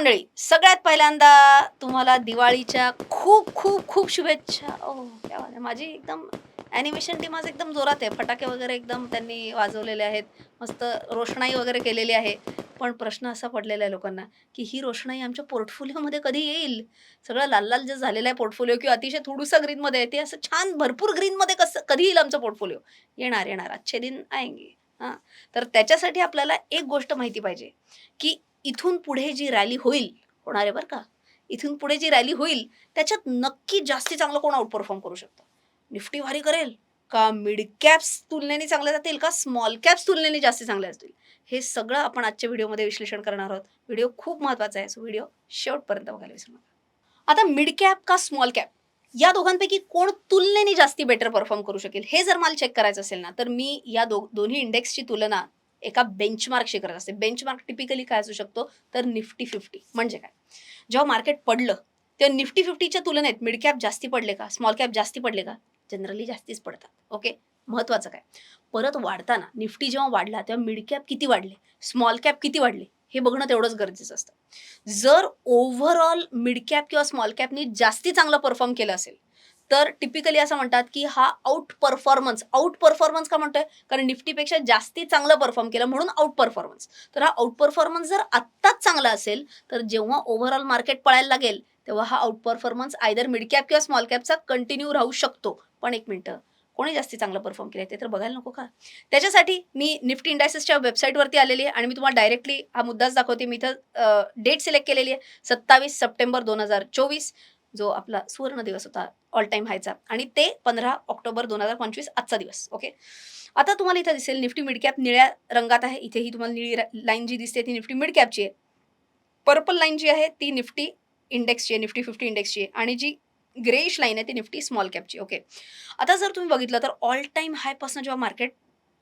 मंडळी सगळ्यात पहिल्यांदा तुम्हाला दिवाळीच्या खूप खूप खूप शुभेच्छा. ओ काय माझी एकदम ॲनिमेशन टीम आज एकदम जोरात आहे. फटाके वगैरे एकदम त्यांनी वाजवलेले आहेत. मस्त रोषणाई वगैरे केलेली आहे. पण प्रश्न असा पडलेला आहे लोकांना की ही रोषणाई आमच्या पोर्टफोलिओमध्ये कधी येईल? सगळं लाल लाल जे झालेलं आहे पोर्टफोलिओ किंवा अतिशय थोडूसा ग्रीनमध्ये आहे ते असं छान भरपूर ग्रीनमध्ये कसं कधी येईल आमचं पोर्टफोलिओ? येणार येणार. अच्छे दिन आएंगे. हां. तर त्याच्यासाठी आपल्याला एक गोष्ट माहिती पाहिजे की इथून पुढे जी रॅली होईल होणार आहे बरं का? इथून पुढे जी रॅली होईल त्याच्यात नक्की जास्ती चांगलं कोण आउट परफॉर्म करू शकतं? निफ्टी भारी करेल का मिड कॅप्स तुलनेने चांगल्या जातील का स्मॉल कॅप्स तुलनेने जास्ती चांगले असतील? हे सगळं आपण आजच्या व्हिडिओमध्ये विश्लेषण करणार आहोत. व्हिडिओ खूप महत्त्वाचा आहे. सो व्हिडिओ शेवटपर्यंत बघायला विसरू नका. आता मिड कॅप का स्मॉल कॅप या दोघांपैकी कोण तुलनेने जास्ती बेटर परफॉर्म करू शकेल? हे जर मला चेक करायचं असेल ना तर मी या दो दोन्ही इंडेक्सची तुलना एका बेंचमार्कशी करत असते. बेंचमार्क टिपिकली काय असू शकतो? तर निफ्टी फिफ्टी म्हणजे काय? जेव्हा मार्केट पडलं तेव्हा निफ्टी फिफ्टीच्या तुलनेत मिड कॅप जास्ती पडले का? स्मॉल कॅप जास्ती पडले का? जनरली जास्तीच पडतात. ओके महत्त्वाचं काय? परत वाढताना निफ्टी जेव्हा वाढला तेव्हा मिड कॅप किती वाढले? स्मॉल कॅप किती वाढले? हे बघणं तेवढंच गरजेचं असतं. जर ओव्हरऑल मिड कॅप किंवा स्मॉल कॅपनी जास्ती चांगलं परफॉर्म केलं असेल तर टिपिकली असं म्हणतात की हा आउट परफॉर्मन्स आउट परफॉर्मन्स का म्हणतोय? कारण निफ्टीपेक्षा जास्ती चांगलं परफॉर्म केलं म्हणून आउट परफॉर्मन्स तर हा आउट परफॉर्मन्स जर आत्ताच चांगला असेल तर जेव्हा ओव्हरऑल मार्केट पळायला लागेल तेव्हा हा outperformance either mid cap किंवा स्मॉल कॅपचा कंटिन्यू राहू शकतो. पण एक मिनटं कोणी जास्ती चांगलं परफॉर्म केलं ते तर बघायला नको का? त्याच्यासाठी मी निफ्टी इंडायसेसच्या वेबसाईटवरती आलेली आहे आणि मी तुम्हाला डायरेक्टली हा मुद्दाच दाखवते. मी इथं डेट सिलेक्ट केलेली आहे. सत्तावीस सप्टेंबर दोन हजार चोवीस. जो आपला सुवर्ण दिवस होता ऑल टाईम हायचा आणि ते पंधरा ऑक्टोबर दोन हजार पंचवीस आजचा दिवस ओके आता तुम्हाला इथं दिसेल निफ्टी मिड कॅप निळ्या रंगात आहे. इथेही तुम्हाला निळी लाईन जी दिसते ती निफ्टी मिडकॅपची आहे. पर्पल लाईन जी आहे ती निफ्टी इंडेक्सची आहे निफ्टी फिफ्टी इंडेक्सची आहे. आणि जी ग्रेश लाईन आहे ती निफ्टी स्मॉल कॅपची ओके आता जर तुम्ही बघितलं तर ऑल टाईम हायपासून जेव्हा मार्केट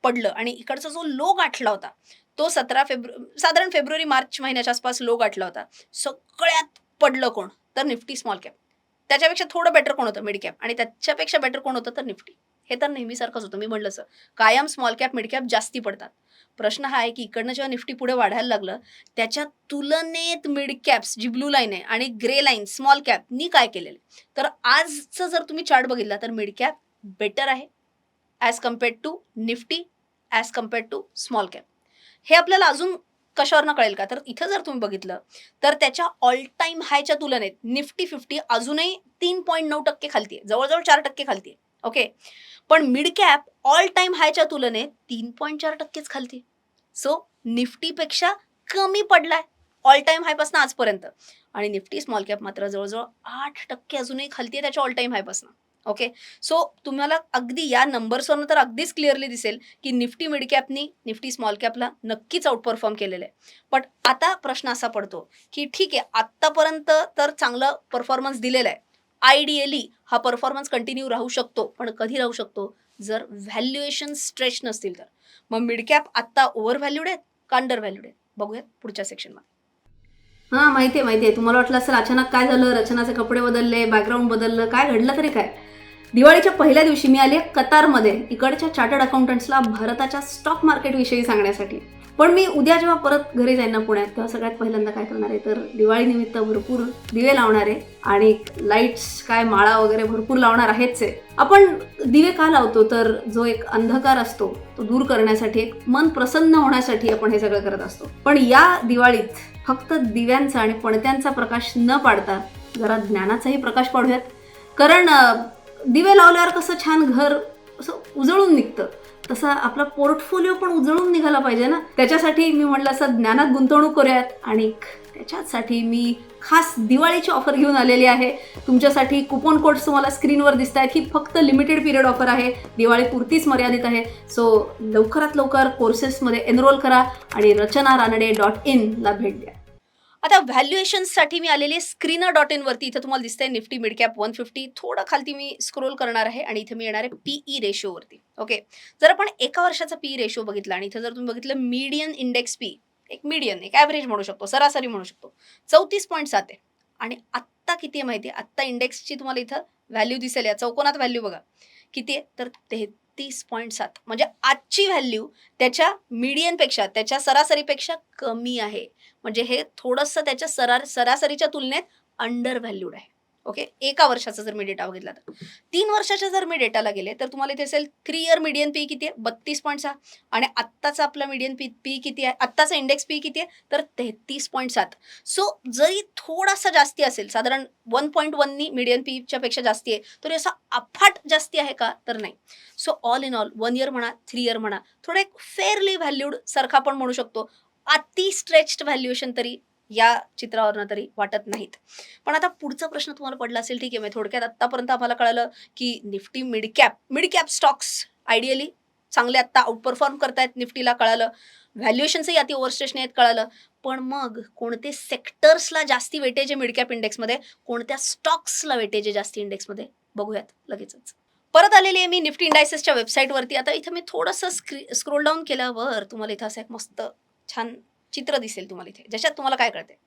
पडलं आणि इकडचा जो लो गाठला होता तो सतरा फेब्रु साधारण फेब्रुवारी मार्च महिन्याच्या आसपास लो गाठला होता. सगळ्यात पडलं कोण? तर निफ्टी स्मॉल कॅप त्याच्यापेक्षा थोडं बेटर कोण होतं? मिडकॅप आणि त्याच्यापेक्षा बेटर कोण होतं? तर निफ्टी. हे तर नेहमीसारखंच होतं. मी म्हणलं असं कायम स्मॉल कॅप मिड कॅप जास्ती पडतात. प्रश्न हा आहे की इकडनं जेव्हा निफ्टी पुढे वाढायला लागलं त्याच्या तुलनेत मिड कॅप्स जी ब्लू लाईन आहे आणि ग्रे लाईन स्मॉल कॅपनी काय केलेलं आहे? तर आजचं जर तुम्ही चार्ट बघितला तर मिड कॅप बेटर आहे as compared to Nifty as compared to small cap हे आपल्याला अजून कशावरनं कळेल का? तर इथं जर तुम्ही बघितलं तर त्याच्या ऑल टाईम हायच्या तुलनेत निफ्टी फिफ्टी अजूनही तीन पॉईंट नऊ टक्के खालती आहे. जवळजवळ चार टक्के खालती आहे. ओके पण मिड कॅप ऑल टाईम हायच्या तुलनेत तीन पॉईंट चार टक्केच खालती सो निफ्टीपेक्षा कमी पडलाय ऑल टाईम हायपासून आजपर्यंत. आणि निफ्टी स्मॉल कॅप मात्र जवळजवळ आठ टक्के अजूनही खालती आहे त्याच्या ऑल टाईम हायपासून ओके सो तुम्हाला अगदी या नंबर्सवरनं तर अगदीच क्लिअरली दिसेल की निफ्टी मिड कॅपनी निफ्टी स्मॉल कॅपला नक्कीच आउट परफॉर्म केलेलं आहे. पण आता प्रश्न असा पडतो की ठीक आहे आत्तापर्यंत तर चांगलं परफॉर्मन्स दिलेलं आहे. आयडियली हा परफॉर्मन्स कंटिन्यू राहू शकतो पण कधी राहू शकतो? जर व्हॅल्युएशन स्ट्रेच नसतील तर. मग मिड कॅप आत्ता ओव्हर व्हॅल्यूड आहेत का अंडर व्हॅल्यूड आहेत? बघूयात पुढच्या सेक्शनमध्ये हां माहिती आहे माहिती आहे. तुम्हाला वाटलं असेल अचानक काय झालं? रचनाचे कपडे बदलले बॅकग्राऊंड बदललं काय घडलं तरी काय? दिवाळीच्या पहिल्या दिवशी मी आले कतारमध्ये इकडच्या चार्टर्ड अकाउंटंट्सला भारताच्या स्टॉक मार्केटविषयी सांगण्यासाठी. पण मी उद्या जेव्हा परत घरी जाईन ना पुण्यात तेव्हा सगळ्यात पहिल्यांदा काय करणार आहे? तर दिवाळीनिमित्त भरपूर दिवे लावणार आहे आणि लाईट्स काय माळा वगैरे भरपूर लावणार आहेच आहे. आपण दिवे का लावतो? तर जो एक अंधकार असतो तो दूर करण्यासाठी एक मन प्रसन्न होण्यासाठी आपण हे सगळं करत असतो. पण या दिवाळीत फक्त दिव्यांचा आणि पणत्यांचा प्रकाश न पाडता जरा ज्ञानाचाही प्रकाश पाडूयात. कारण दिवे लावल्यावर कसं छान घर असं उजळून निघतं. तसा आपला पोर्टफोलिओ पण उजळून निघाला पाहिजे ना. त्याच्यासाठी मी म्हटलं असं ज्ञानात गुंतवणूक करूयात. आणि त्याच्यासाठी मी खास दिवाळीची ऑफर घेऊन आलेली आहे. तुमच्यासाठी कुपन कोड्स तुम्हाला स्क्रीनवर दिसत आहेत. ही फक्त लिमिटेड पिरियड ऑफर आहे. दिवाळीपुरतीच मर्यादित आहे. सो लवकरात लवकर कोर्सेसमध्ये एनरोल करा आणि रचना रानडे डॉट इनला भेट द्या. आता व्हॅल्युएशन्ससाठी मी आलेले स्क्रीनर डॉट इनवरती इथं तुम्हाला दिसतंय Nifty mid cap one fifty थोडं खालती मी स्क्रोल करणार आहे आणि इथं मी येणार आहे पीई रेशोवरती ओके जर आपण एका वर्षाचा पी रेशो बघितला आणि इथं जर तुम्ही बघितलं मीडियन इंडेक्स पी एक मीडियन एक ॲव्हरेज म्हणू शकतो सरासरी म्हणू शकतो. चौतीस पॉईंट सात आहे. आणि आत्ता किती आहे माहिती आहे आत्ता इंडेक्सची तुम्हाला इथं व्हॅल्यू दिसेल. या चौकोनात व्हॅल्यू बघा. किती आहे? तर तेहतीस पॉईंट सात. म्हणजे आजची व्हॅल्यू त्याच्या मीडियनपेक्षा त्याच्या सरासरीपेक्षा कमी आहे. म्हणजे हे थोडंसं त्याच्या सरा सरासरीच्या तुलनेत अंडर व्हॅल्यूड आहे. ओके? एका वर्षाचा जर मी डेटा बघितला तर. तीन वर्षाच्या जर मी डेटाला गेले तर तुम्हाला इथे असेल थ्री इयर मीडियन पी किती आहे? बत्तीस पॉईंट सहा. आणि आत्ताचा आपला मीडियन पी पी किती आहे? आत्ताचा इंडेक्स पी किती आहे? तर तेहतीस पॉईंट सात. सो जरी थोडासा जास्ती असेल साधारण वन पॉईंट वननी मीडियन पीच्या पेक्षा जास्ती आहे तरी असा अफाट जास्ती आहे का? तर नाही. So all in all one year म्हणा थ्री इयर म्हणा थोडं एक फेअरली व्हॅल्यूड सारखा आपण म्हणू शकतो. अति स्ट्रेच्ड व्हॅल्युएशन तरी या चित्रावरनं तरी वाटत नाहीत. पण आता पुढचा प्रश्न तुम्हाला पडला असेल ठीक आहे मी थोडक्यात आत्तापर्यंत आम्हाला कळालं की Nifty mid cap mid cap stocks ideally चांगले आत्ता आउटपरफॉर्म करतायत निफ्टीला कळालं. व्हॅल्युएशन्सही अति ओव्हरस्टेशन आहेत कळालं. पण मग कोणते सेक्टर्सला जास्ती वेटेज आहे इंडेक्समध्ये कोणत्या स्टॉक्सला वेटेज आहे जास्ती इंडेक्समध्ये बघूयात लगेचच. परत आलेली आहे मी निफ्टी इंडायसेसच्या वेबसाईटवरती आता इथं मी थोडंसं स्क्री स्क्रोल डाऊन केल्यावर तुम्हाला इथं असं एक मस्त छान चित्र दिसेल तुम्हाला इथे. ज्याच्यात तुम्हाला काय कळते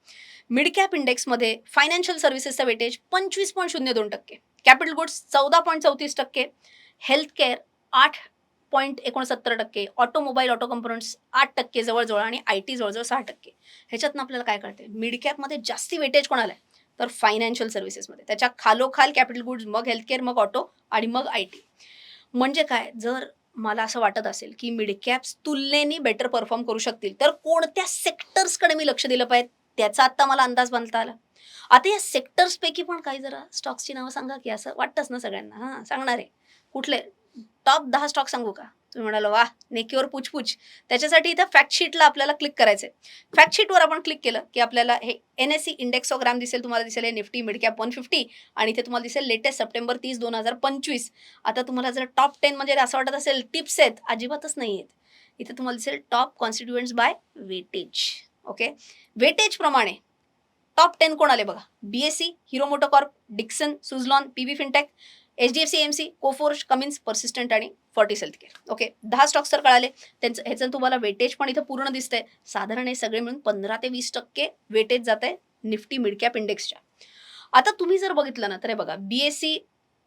मिड कॅप इंडेक्समध्ये फायनान्शियल सर्व्हिसेसचा वेटेज पंचवीस पॉईंट शून्य दोन टक्के. कॅपिटल गुड्स चौदा पॉईंट चौतीस टक्के. हेल्थ केअर आठ पॉईंट एकोणसत्तर टक्के. ऑटोमोबाईल ऑटो कंपोनंट्स आठ टक्के जवळजवळ आणि आय टी जवळजवळ सहा टक्के. ह्याच्यातनं आपल्याला काय कळते मिड कॅपमध्ये जास्ती वेटेज कोणाला आहे? तर फायनान्शियल सर्व्हिसेसमध्ये त्याच्या खालोखाल कॅपिटल गुड्स मग हेल्थकेअर मग ऑटो आणि मग आय टी म्हणजे काय? जर मला असं वाटत असेल की मिड कॅप्स तुलनेने बेटर परफॉर्म करू शकतील. तर कोणत्या सेक्टर्सकडे मी लक्ष दिलं पाहिजे? त्याचा आता मला अंदाज बांधता आला. आता या सेक्टर्सपैकी पण काही जरा स्टॉक्सची नावं सांगा की असं वाटतंच ना सगळ्यांना. हां सांगणार. आहे कुठले? टॉप दहा स्टॉक सांगू का? तुम्ही म्हणाल वा नेकीवर पुछपुछ. त्याच्यासाठी इथं फॅक्टशीटला आपल्याला क्लिक करायचं आहे फॅक्टशीटवर आपण क्लिक केलं की आपल्याला हे एन एस सी इंडेक्सोग्राम दिसेल तुम्हाला दिसेल हे निफ्टी मिडकॅप वन फिफ्टी आणि इथे तुम्हाला दिसेल लेटेस्ट सप्टेंबर तीस दोन हजार पंचवीस. आता तुम्हाला जर टॉप टेन म्हणजे असं वाटत असेल टिप्स आहेत अजिबातच नाही आहेत. इथे तुम्हाला दिसेल top constituents by weightage okay weightage प्रमाणे टॉप टेन कोण आले बघा B S C Hero MotoCorp Dixon Suzlon P B fintech H D F C M C Coforge Cummins Persistent आणि फॉर्टीस हेल्थ केअर ओके दहा स्टॉक्स तर कळाले. त्यांचं ह्याचं तुम्हाला वेटेज पण इथं पूर्ण दिसतंय. साधारण हे सगळे मिळून पंधरा ते वीस टक्के वेटेज जात आहे निफ्टी मिडकॅप इंडेक्सच्या आता तुम्ही जर बघितलं ना तर हे बघा बी एस सी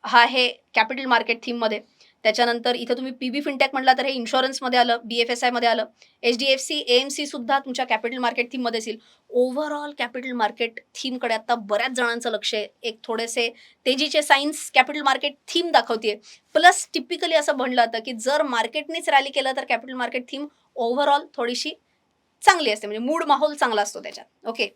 हा आहे कॅपिटल मार्केट थीममध्ये त्याच्यानंतर इथं तुम्ही पीबी फिनटेक तर हे इन्शुरन्समध्ये आलं बी एफ एस आयमध्ये आलं. H D F C M C सुद्धा तुमच्या कॅपिटल मार्केट थीममध्ये येईल ओव्हरऑल कॅपिटल मार्केट थीमकडे आता बऱ्याच जणांचं लक्ष आहे. एक थोडेसे तेजीचे सायन्स कॅपिटल मार्केट थीम दाखवते प्लस टिपिकली असं म्हणलं जातं की जर मार्केटनेच रॅली केलं तर कॅपिटल मार्केट थीम ओव्हरऑल थोडीशी चांगली असते. म्हणजे मूड माहोल चांगला असतो त्याच्यात. ओके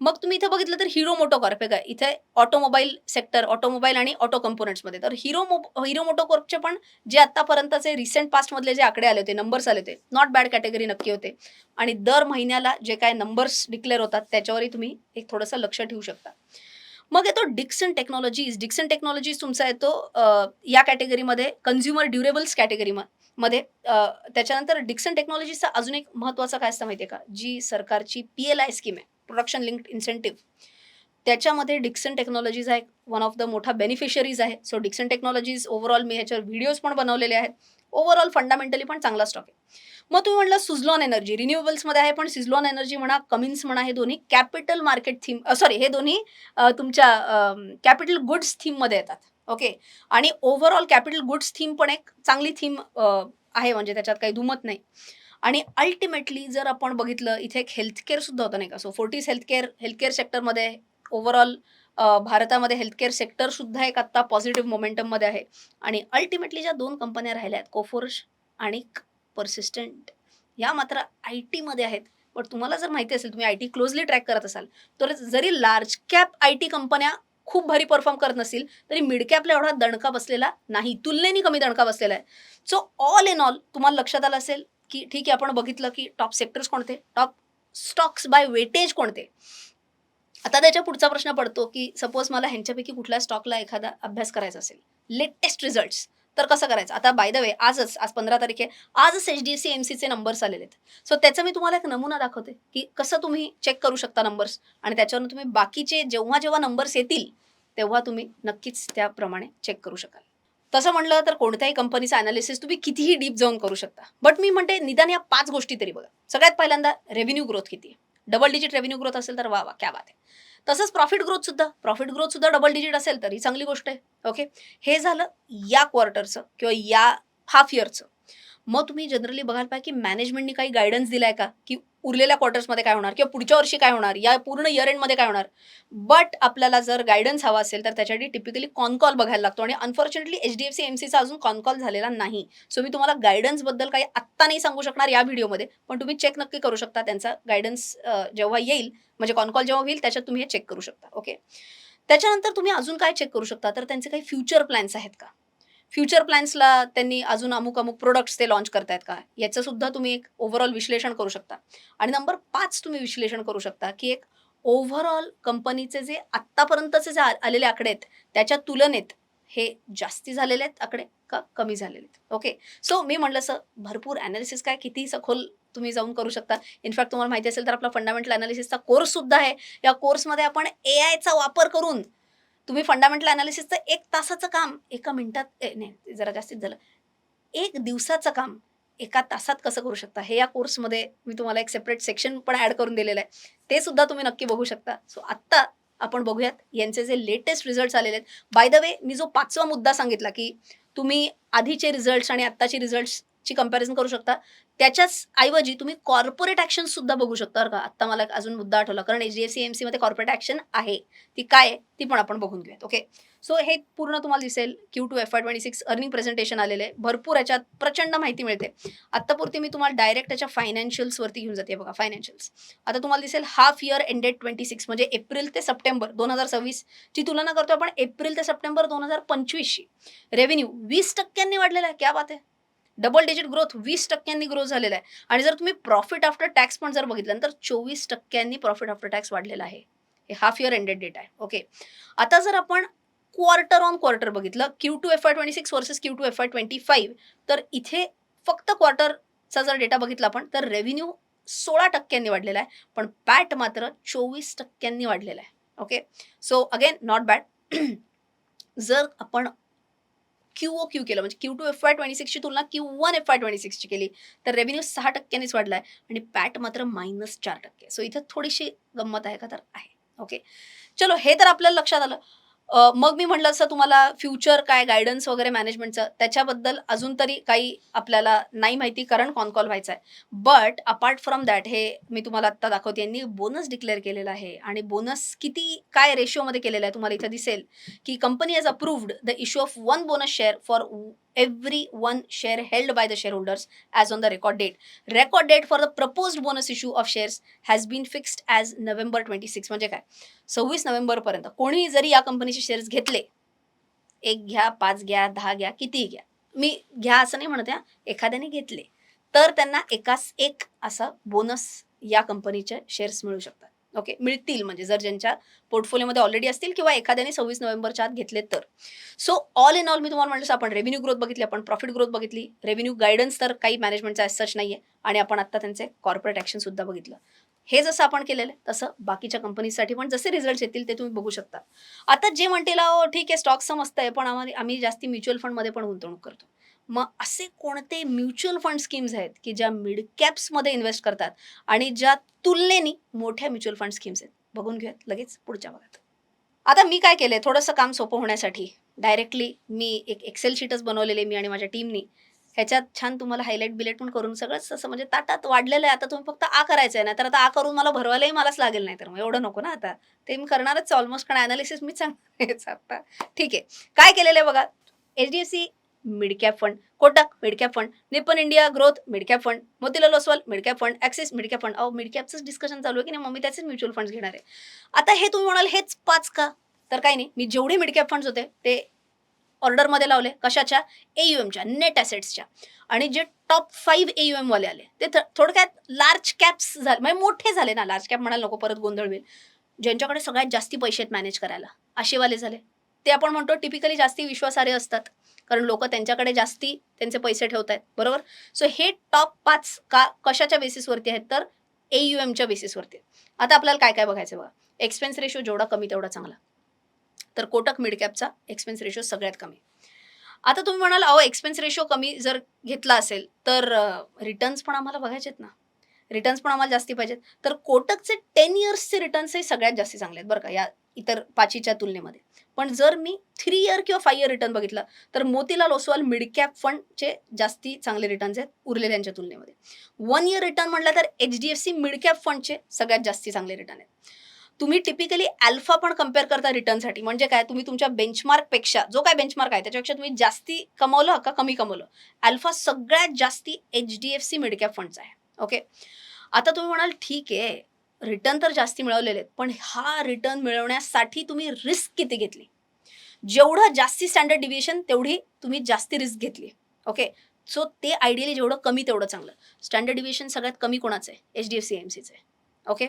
मग तुम्ही इथे बघितलं तर हिरो मोटोकॉर्प आहे. का इथे ऑटोमोबाईल सेक्टर ऑटोमोबाईल आणि ऑटो कंपोनंट्समध्ये तर हिरो मो हिरो मोटोकॉर्पचे पण जे आत्तापर्यंतचे रिसेंट पास्टमधले जे आकडे आले होते नंबर्स आले होते नॉट बॅड कॅटेगरी नक्की होते. आणि दर महिन्याला जे काय नंबर्स डिक्लेअर होतात त्याच्यावरही तुम्ही एक थोडंसं लक्ष ठेवू शकता. मग येतो डिक्सन टेक्नॉलॉजीज डिक्सन टेक्नॉलॉजीज तुमचा येतो या कॅटेगरीमध्ये कन्झ्युमर ड्युरेबल्स कॅटेगरी मध्ये त्याच्यानंतर डिक्सन टेक्नॉलॉजीचा अजून एक महत्त्वाचा काय असतं माहिती आहे का? जी सरकारची पी एल आय स्कीम आहे. प्रोडक्शन लिंक्ड इन्सेंटिव्ह त्याच्यामध्ये डिक्सन टेक्नॉलॉजीज आहे एक वन ऑफ द मोठा बेनिफिशरीज आहे. सो डिक्सन टेक्नॉलॉजीज ओव्हरऑल मी ह्याच्यावर व्हिडिओज पण बनवलेले आहेत. ओव्हरऑल फंडामेंटली पण चांगला स्टॉक आहे. मग तुम्ही म्हणलं सुझलॉन एनर्जी रिन्युएबल्समध्ये आहे पण सिझलॉन एनर्जी म्हणा कमिन्स म्हणा हे दोन्ही कॅपिटल मार्केट थीम सॉरी हे दोन्ही तुमच्या कॅपिटल गुड्स थीममध्ये येतात. ओके आणि ओव्हरऑल कॅपिटल गुड्स थीम पण एक चांगली थीम आहे म्हणजे त्याच्यात काही दुमत नाही. आणि अल्टिमेटली जर आपण बघितलं इथे एक हेल्थकेअर सुद्धा होतं नाही का? सो फोर्टीज हेल्थकेअर हेल्थकेअर सेक्टरमध्ये ओव्हरऑल भारतामध्ये हेल्थकेअर सेक्टर सुद्धा एक आत्ता पॉझिटिव्ह मोमेंटममध्ये आहे. आणि अल्टिमेटली ज्या दोन कंपन्या राहिल्या आहेत कोफोर्स आणि परसिस्टंट या मात्र आय टीमध्ये आहेत. पण तुम्हाला जर माहिती असेल तुम्ही आय टी क्लोजली ट्रॅक करत असाल तर जरी लार्ज कॅप आय टी कंपन्या खूप भारी परफॉर्म करत नसतील तरी मिड कॅपला एवढा दणका बसलेला नाही. तुलनेने कमी दणका बसलेला आहे. सो ऑल इन ऑल तुम्हाला लक्षात आलं असेल की ठीक आहे आपण बघितलं की टॉप सेक्टर्स कोणते? टॉप स्टॉक्स बाय वेटेज कोणते? आता त्याच्या पुढचा प्रश्न पडतो की सपोज मला ह्यांच्यापैकी कुठल्या स्टॉकला एखादा अभ्यास करायचा असेल लेटेस्ट रिझल्ट्स तर कसं करायचं? आता बाय द वे आजच आज पंधरा तारीख आहे आजच H D F C M सीचे नंबर्स आलेले आहेत. सो त्याचा मी तुम्हाला एक नमुना दाखवते की कसं तुम्ही चेक करू शकता नंबर्स आणि त्याच्यावरून तुम्ही बाकीचे जेव्हा जेव्हा नंबर्स येतील तेव्हा तुम्ही नक्कीच त्याप्रमाणे चेक करू शकाल. तसं म्हणलं तर कोणत्याही कंपनीचं अनालिसिस तुम्ही कितीही डीप जाऊन करू शकता. बट मी म्हणते निदान या पाच गोष्टी तरी बघा. सगळ्यात पहिल्यांदा रेव्हेन्यू ग्रोथ किती आहे? डबल डिजिट रेव्हेन्यू ग्रोथ असेल तर वा वा क्या बात आहे. तसंच प्रॉफिट ग्रोथ सुद्धा. प्रॉफिट ग्रोथ सुद्धा डबल डिजिट असेल तर ही चांगली गोष्ट आहे. ओके हे झालं या क्वार्टरचं किंवा या हाफ इयरचं मग तुम्ही जनरली बघायला पाहिजे की मॅनेजमेंटनी काही गायडन्स दिलाय का? की उरलेल्या क्वार्टर्समध्ये काय होणार? किंवा पुढच्या वर्षी काय होणार? या पूर्ण इयर एंडमध्ये काय होणार? बट आपल्याला जर गायडन्स हवा असेल तर त्याच्यासाठी टिपिकली कॉल बघायला लागतो. आणि unfortunately H D F C M सीचा अजून कॉल झालेला नाही. सो मी तुम्हाला गायडन्सबद्दल काही आत्ता नाही सांगू शकणार या व्हिडिओमध्ये पण तुम्ही चेक नक्की करू शकता त्यांचा गायडन्स जेव्हा येईल म्हणजे कॉल जेव्हा होईल त्याच्यात तुम्ही हे चेक करू शकता. ओके त्याच्यानंतर तुम्ही अजून काय चेक करू शकता? तर त्यांचे काही फ्युचर प्लॅन्स आहेत का? फ्युचर प्लॅन्सला त्यांनी अजून अमुक अमुक प्रोडक्ट्स ते लॉन्च करतायत का? याचं सुद्धा तुम्ही एक ओव्हरऑल विश्लेषण करू शकता. आणि नंबर पाच तुम्ही विश्लेषण करू शकता की एक ओव्हरऑल कंपनीचे जे आत्तापर्यंतचे जे आ- आलेले आकडे आहेत त्याच्या तुलनेत हे जास्ती झालेले आहेत आकडे का कमी झालेले आहेत? ओके सो मी म्हणलं असं भरपूर अनालिसिस काय किती सखोल तुम्ही जाऊन करू शकता? इनफॅक्ट तुम्हाला माहिती असेल तर आपला फंडामेंटल अनालिसिसचा कोर्स सुद्धा आहे. या कोर्समध्ये आपण ए आयचा वापर करून तुम्ही फंडामेंटल अनालिसिसचं एक तासाचं काम एका मिनिटात नाही जरा जास्तीत झालं. एक दिवसाचं काम एका तासात कसं करू शकता? हे या कोर्समध्ये मी तुम्हाला एक सेपरेट सेक्शन पण ॲड करून दिलेलं आहे. ते सुद्धा तुम्ही नक्की बघू शकता. सो आत्ता आपण बघूयात यांचे जे लेटेस्ट रिझल्ट आलेले आहेत. बाय द वे मी जो पाचवा मुद्दा सांगितला की तुम्ही आधीचे रिझल्ट्स आणि आत्ताचे रिझल्ट्सची कंपॅरिझन करू शकता. त्याच्याच ऐवजी तुम्ही कॉर्पोरेट ऍक्शन सुद्धा बघू शकता का. आत्ता मला एक अजून मुद्दा आठवला. कारण H D F C M सीमध्ये कॉर्पोरेट ॲक्शन आहे. ती काय आहे? ती पण आपण बघून घेऊयात. ओके सो हे पूर्ण तुम्हाला दिसेल. Q two F I twenty six earning presentation आलेलं आहे. भरपूर याच्यात प्रचंड माहिती मिळते. आत्तापुरती मी तुम्हाला डायरेक्ट त्याच्या फायनान्शियल्सवरती घेऊन जाते बघा फायनान्शियल्स आता तुम्हाला दिसेल half year ended twenty six म्हणजे एप्रिल ते सप्टेंबर दोन हजार सव्वीसची तुलना करतो आपण एप्रिल ते सप्टेंबर दोन हजार पंचवीसशी रेव्हेन्यू वीस टक्क्यांनी वाढलेला आहे. क्या बात आहे? डबल डिजिट ग्रोथ वीस टक्क्यांनी ग्रोथ झालेला आहे. आणि जर तुम्ही प्रॉफिट आफ्टर टॅक्स पण जर बघितलं तर चोवीस टक्क्यांनी प्रॉफिट आफ्टर टॅक्स वाढलेला आहे. हे हाफ इयर एंडेड डेटा आहे. ओके आता जर आपण क्वार्टर ऑन क्वार्टर बघितलं Q two F I twenty six versus Q two F I twenty five तर इथे फक्त क्वार्टरचा जर डेटा बघितला आपण तर रेव्हेन्यू सोळा टक्क्यांनी वाढलेला आहे पण पॅट मात्र चोवीस टक्क्यांनी वाढलेला आहे. Okay so again not bad जर आपण क्यू ओ क्यू केलं. म्हणजे Q two F I twenty सिक्सची तुलना Q one F I twenty सिक्सची केली. तर रेव्हेन्यू सहा टक्क्यांनीच वाढला आहे आणि पॅट मात्र मायनस चार टक्के. सो इथं थोडीशी गंमत आहे का? तर आहे. ओके चलो हे तर आपल्याला लक्षात आलं. मग मी म्हटलं असं तुम्हाला फ्युचर काय गायडन्स वगैरे मॅनेजमेंटचं त्याच्याबद्दल अजून तरी काही आपल्याला नाही माहिती कारण कॉन कॉल व्हायचा आहे. बट अपार्ट फ्रॉम दॅट हे मी तुम्हाला आत्ता दाखवते. यांनी बोनस डिक्लेअर केलेला आहे आणि बोनस किती काय रेशिओमध्ये केलेला आहे तुम्हाला इथं दिसेल की company has approved the issue of one bonus share for every one share held by the shareholders as on the record date record date for the proposed bonus issue of shares has been fixed as November twenty six म्हणजे काय? सव्वीस नोव्हेंबरपर्यंत. कोणी जरी या कंपनीचे shares घेतले एक घ्या पाच घ्या दहा घ्या कितीही घ्या. मी घ्या असं नाही म्हणत एखाद्याने घेतले तर त्यांना एकास एक असा बोनस या कंपनीचे शेअर्स मिळू शकतात. ओके मिळतील म्हणजे जर ज्यांच्या पोर्टफोलिओमध्ये ऑलरेडी असतील किंवा एखाद्याने सव्वीस नोव्हेंबरच्या आत घेतले तर. सो ऑल इन ऑल मी तुम्हाला म्हटलं आपण रेव्हेन्यू ग्रोथ बघितली आपण प्रॉफिट ग्रोथ बघितली. रेव्हेन्यू गायडन्स तर काही मॅनेजमेंटचा सच नाही आहे आणि आपण आत्ता त्यांचे कॉर्पोरेट ॲक्शन सुद्धा बघितलं. हे जसं आपण केलेलं आहे तसं बाकीच्या कंपनीसाठी पण जसे रिझल्ट येतील ते तुम्ही बघू शकता. आता जे म्हणतील ठीक आहे स्टॉक समजत आहे पण आम्हाला आम्ही जास्ती म्युच्युअल फंडमध्ये पण गुंतवणूक करतो. मग असे कोणते म्युच्युअल फंड स्कीम्स आहेत की ज्या मिड कॅप्समध्ये इन्व्हेस्ट करतात आणि ज्या तुलनेनी मोठ्या म्युच्युअल फंड स्कीम्स आहेत? बघून घेऊयात लगेच पुढच्या भागात. आता मी काय केलंय? थोडंसं काम सोपं होण्यासाठी. डायरेक्टली मी एक एक्सेल शीटच बनवलेले मी आणि माझ्या टीमनी ह्याच्यात छान तुम्हाला हायलाईट बिलेट पण करून सगळंच असं म्हणजे ताटात वाढलेलं आहे. आता तुम्ही फक्त आ करायचं आहे ना तर आता आ करून मला भरवायलाही मलाच लागेल नाही तर मग एवढं नको ना आता. ते मी करणारच ऑलमोस्ट कारण अनालिसिस मी सांगतेच आता. ठीक आहे. काय केलेलं आहे बघा? H D F C mid cap fund Kotak mid cap fund Nippon India growth mid cap fund Motilal Oswal mid cap fund Axis mid cap fund. अहो मिड कॅपचंच डिस्कशन चालू आहे की नाही? मग मी त्याचेच म्युच्युअल फंड्स घेणार आहे. आता हे तुम्ही म्हणाल हेच पाच का? तर काही नाही. मी जेवढे मिड कॅप फंड्स होते ते ऑर्डरमध्ये लावले. कशाच्या? ए यू एमच्या नेट ॲसेट्सच्या आणि जे टॉप फाईव्ह ए यू एमवाले आले ते थ- थोडक्यात लार्ज कॅप्स झाले. म्हणजे मोठे झाले ना. लार्ज कॅप म्हणायला नको परत गोंधळ होईल. ज्यांच्याकडे सगळ्यात जास्ती पैसे आहेत मॅनेज करायला असेवाले झाले. ते आपण म्हणतो टिपिकली जास्ती विश्वासार्ह असतात. कारण लोक त्यांच्याकडे जास्ती त्यांचे पैसे ठेवत आहेत बरोबर? सो हे टॉप पाच का कशाच्या बेसिसवरती आहेत? तर ए यू एमच्या बेसिसवरती आता आपल्याला काय काय बघायचं बघा? एक्सपेन्स रेशो जेवढा कमी तेवढा चांगला. तर कोटक मिड कॅपचा एक्सपेन्स रेशो सगळ्यात कमी. आता तुम्ही म्हणाल अहो एक्सपेन्स रेशो कमी जर घेतला असेल तर रिटर्न्स पण आम्हाला बघायचे आहेत ना. रिटर्न्स पण आम्हाला जास्ती पाहिजेत. तर कोटकचे टेन इयर्सचे रिटर्न्स हे सगळ्यात जास्ती चांगले आहेत बरं का या इतर पाचीच्या तुलनेमध्ये. पण जर मी थ्री इयर किंवा फाय इयर रिटर्न बघितलं तर मोतीलाल ओसवाल मिड कॅप फंडचे जास्ती चांगले रिटर्न्स आहेत उरलेल्यांच्या तुलनेमध्ये. वन इयर रिटर्न म्हटलं तर H D F C mid cap फंडचे सगळ्यात जास्ती चांगले रिटर्न आहेत. तुम्ही टिपिकली अल्फा पण कंपेअर करता रिटर्नसाठी म्हणजे काय? तुम्ही तुमच्या बेंचमार्कपेक्षा जो काय बेंचमार्क आहे त्याच्यापेक्षा तुम्ही जास्ती कमवलं का कमी कमवलं? अल्फा सगळ्यात जास्ती H D F C mid cap फंडचा आहे. ओके आता तुम्ही म्हणाल ठीक आहे रिटर्न तर जास्ती मिळवलेले आहेत पण हा रिटर्न मिळवण्यासाठी तुम्ही रिस्क किती घेतली? जेवढं जास्ती स्टँडर्ड डिव्हिएशन तेवढी तुम्ही जास्ती रिस्क घेतली. ओके सो ते आयडियली जेवढं कमी तेवढं चांगलं. स्टँडर्ड डिव्हिएशन सगळ्यात कमी कोणाचं आहे? H D F C M सीचं आहे. ओके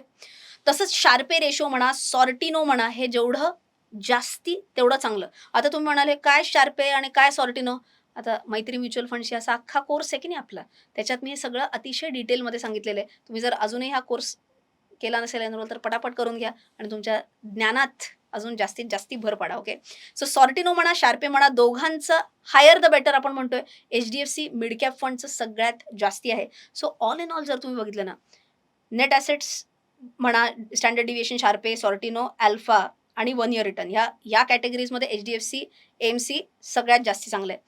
तसंच शार्पे रेशो म्हणा सॉर्टिनो म्हणा हे जेवढं जास्ती तेवढं चांगलं. आता तुम्ही म्हणाले काय शार्पे आणि काय सॉर्टिनो आता मैत्री म्युच्युअल फंडशी असा अख्खा कोर्स आहे की नाही आपला? त्याच्यात मी हे सगळं अतिशय डिटेलमध्ये सांगितलेलं आहे. तुम्ही जर अजूनही हा कोर्स केला नसेल एनरोल तर पटापट करून घ्या आणि तुमच्या ज्ञानात अजून जास्तीत जास्ती भर पाडा ओके सो सॉर्टिनो म्हणा शार्पे म्हणा दोघांचं हायर द बेटर आपण म्हणतोय. H D F C mid cap फंडचं सगळ्यात जास्ती आहे. सो ऑल इन ऑल जर तुम्ही बघितलं ना नेट ॲसेट्स म्हणा standard deviation Sharpe Sortino alpha आणि वन इयर रिटर्न ह्या या कॅटेगरीजमध्ये H D F C M C सगळ्यात जास्ती चांगलं आहे.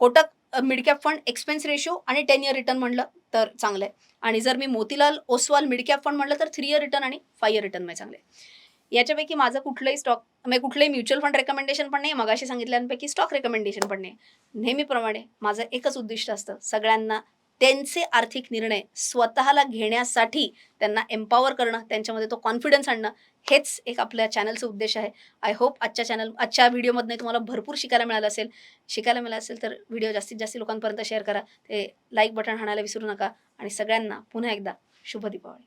Kotak mid cap fund expense ratio आणि टेन इयर रिटर्न म्हणलं तर चांगलं आहे आणि जर मी Motilal Oswal mid cap fund म्हणलं तर थ्री इयर रिटर्न आणि फाय इयर रिटर्न चांगले आहे. याच्यापैकी माझं कुठलंही स्टॉक म्हणजे कुठलंही म्युच्युअल फंड रेकमेंडेशन पण नाही मगाशी सांगितल्यांपैकी स्टॉक रेकमेंडेशन पण नाही नेहमीप्रमाणे माझं एकच उद्दिष्ट असतं सगळ्यांना त्यांचे आर्थिक निर्णय स्वतःला घेण्यासाठी त्यांना एम्पॉवर करणं त्यांच्यामध्ये तो कॉन्फिडन्स आणणं हेच एक आपल्या चॅनलचं उद्देश आहे. आय होप आजच्या चॅनल आजच्या व्हिडिओमधनं तुम्हाला भरपूर शिकायला मिळालं असेल. शिकायला मिळालं असेल तर व्हिडिओ जास्तीत जास्त लोकांपर्यंत शेअर करा. ते लाईक बटन हाणायला विसरू नका. आणि सगळ्यांना पुन्हा एकदा शुभ दीपावली.